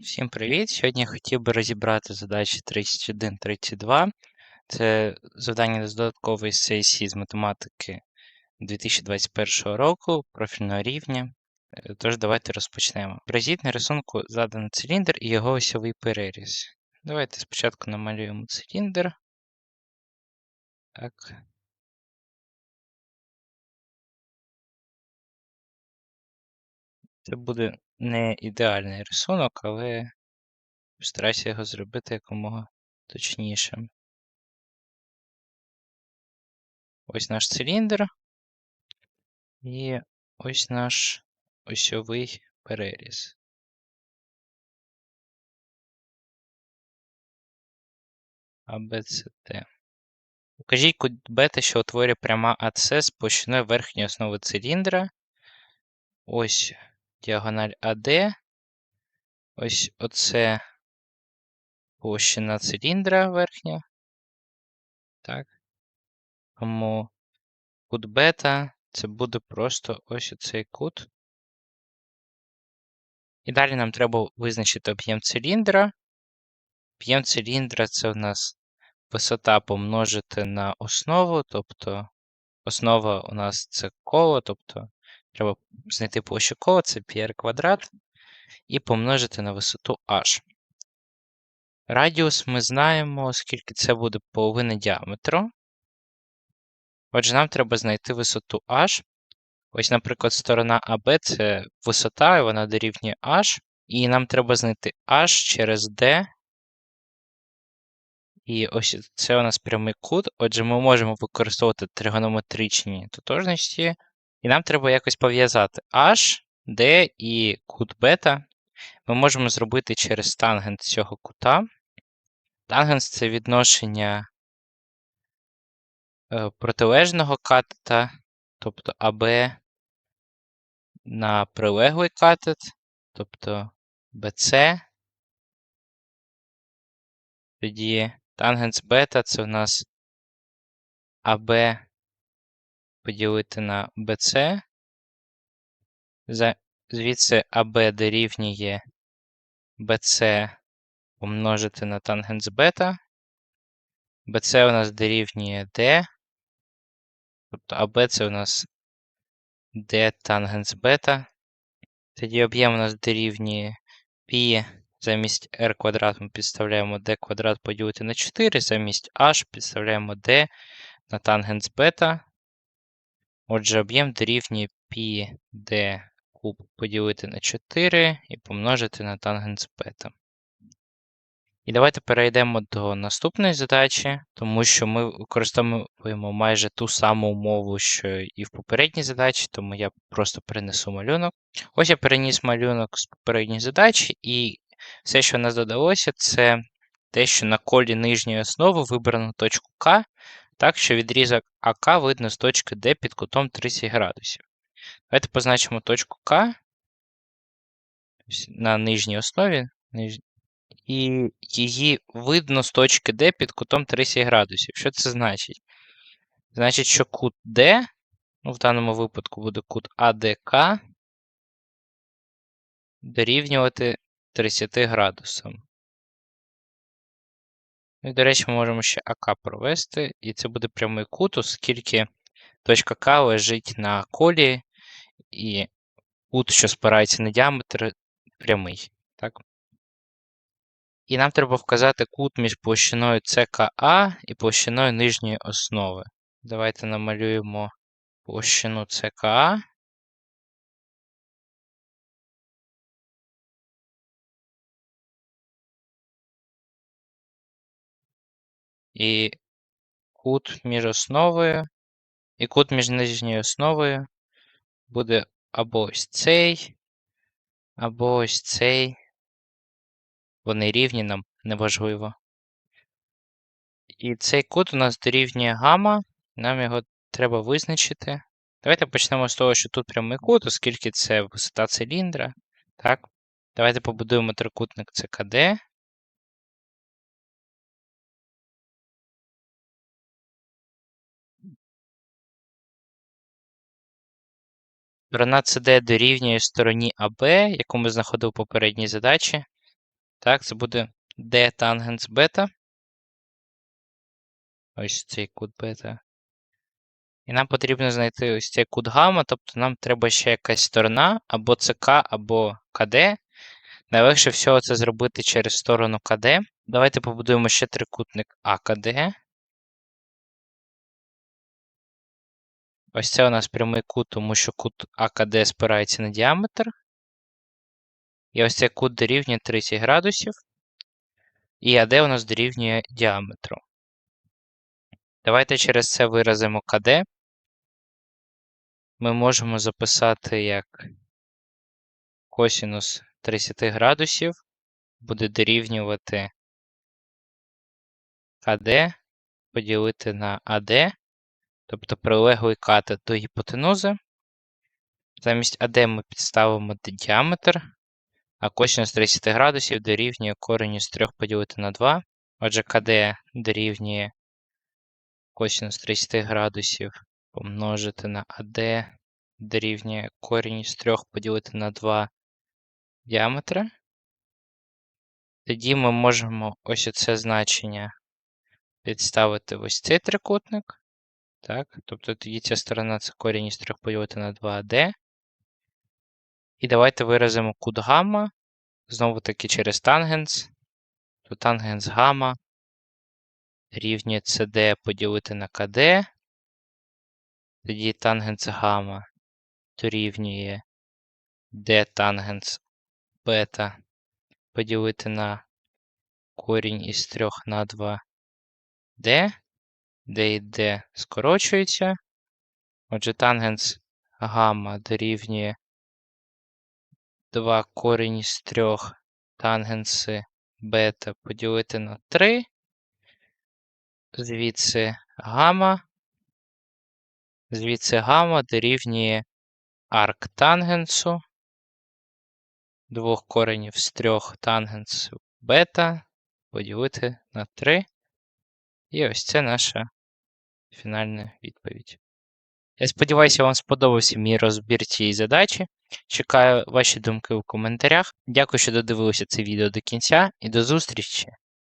Всім привіт! Сьогодні я хотів би розібрати задачі 31-32. Це завдання з додаткової сесії з математики 2021 року профільного рівня. Е, Тож давайте розпочнемо. Вразіть на рисунку заданий циліндр і його осьовий переріз. Давайте спочатку намалюємо циліндр. Так. Це буде не ідеальний рисунок, але постараюся його зробити якомога точнішим. Ось наш циліндр. І ось наш осьовий переріз. АБЦД. Укажіть кут бета, що утворює пряма АЦ з площиною верхньої основи циліндра. Ось діагональ АД. Ось оце площина циліндра верхня. Так. Тому кут бета це буде просто ось оцей кут. І далі нам треба визначити об'єм циліндра. Об'єм циліндра це у нас висота помножити на основу, тобто основа у нас це коло, тобто треба знайти площу кола, це πr квадрат, і помножити на висоту h. Радіус ми знаємо, оскільки це буде половина діаметру. Отже, нам треба знайти висоту h. Ось, наприклад, сторона АБ це висота, і вона дорівнює h. І нам треба знайти h через d. І ось це у нас прямий кут. Отже, ми можемо використовувати тригонометричні тотожності. І нам треба якось пов'язати h, d і кут бета. Ми можемо зробити через тангенс цього кута. Тангенс це відношення е, протилежного катета, тобто АБ на прилеглий катет, тобто BC. Тоді тангенс бета це у нас АБ поділити на BC. Звідси АБ дорівнює BC помножити на тангенс бета. BC у нас дорівнює D. Тобто АБ це у нас D тангенс бета. Тоді об'єм у нас дорівнює π замість r квадрат ми підставляємо d квадрат поділити на 4, замість h підставляємо d на тангенс бета. Отже, об'єм дорівнює π d куб поділити на 4 і помножити на тангенс бета. І давайте перейдемо до наступної задачі, тому що ми використовуємо майже ту саму умову, що і в попередній задачі, тому я просто перенесу малюнок. Ось я переніс малюнок з попередньої задачі, і все, що у нас додалося, це те, що на колі нижньої основи вибрано точку К, так що відрізок АК видно з точки D під кутом 30 градусів. Давайте позначимо точку К на нижній основі. І її видно з точки D під кутом 30 градусів. Що це значить? Значить, що кут D, ну, в даному випадку буде кут АДК, дорівнювати 30 градусам. Ну, і, до речі, ми можемо ще АК провести, і це буде прямий кут, оскільки точка К лежить на колі, і кут, що спирається на діаметр, прямий. Так? І нам треба вказати кут між площиною ЦКА і площиною нижньої основи. Давайте намалюємо площину ЦКА. І кут між основою і кут між нижньою основою буде або ось цей, або ось цей. Вони рівні нам неважливо. І цей кут у нас дорівнює гамма, нам його треба визначити. Давайте почнемо з того, що тут прямий кут, оскільки це висота циліндра. Так. Давайте побудуємо трикутник ЦКД. Сторона CD дорівнює стороні АБ, яку ми знаходили в попередній задачі. Так, це буде d тангенс бета. Ось цей кут бета. І нам потрібно знайти ось цей кут гамма, тобто нам треба ще якась сторона, або ЦК, або КД. Найлегше всього це зробити через сторону КД. Давайте побудуємо ще трикутник АКД. Ось це у нас прямий кут, тому що кут АКД спирається на діаметр. І ось цей кут дорівнює 30 градусів. І АД у нас дорівнює діаметру. Давайте через це виразимо КД. Ми можемо записати як косінус 30 градусів буде дорівнювати КД поділити на АД, тобто прилеглий катет до гіпотенузи. Замість АД ми підставимо діаметр, а косінус 30 градусів дорівнює корені з 3 поділити на 2. Отже, КД дорівнює косінус 30 градусів помножити на АД дорівнює корінь з 3 поділити на 2 діаметра. Тоді ми можемо ось оце значення підставити в ось цей трикутник. Так, тобто тоді ця сторона це корінь із 3 поділити на 2d. І давайте виразимо кут гамма. Знову таки через тангенс. То тангенс гамма рівнює CD поділити на КД. Тоді тангенс гамма дорівнює d тангенс бета поділити на корінь із 3 на 2 d і d скорочується. Отже, тангенс гамма дорівнює 2 корінь із 3 тангенси бета поділити на 3. Звідси гамма. Звідси гамма дорівнює арк тангенсу. Двох коренів з трьох тангенсів бета поділити на 3. І ось це наша фінальна відповідь. Я сподіваюся, вам сподобався мій розбір цієї задачі. Чекаю ваші думки у коментарях. Дякую, що додивилися це відео до кінця, і до зустрічі!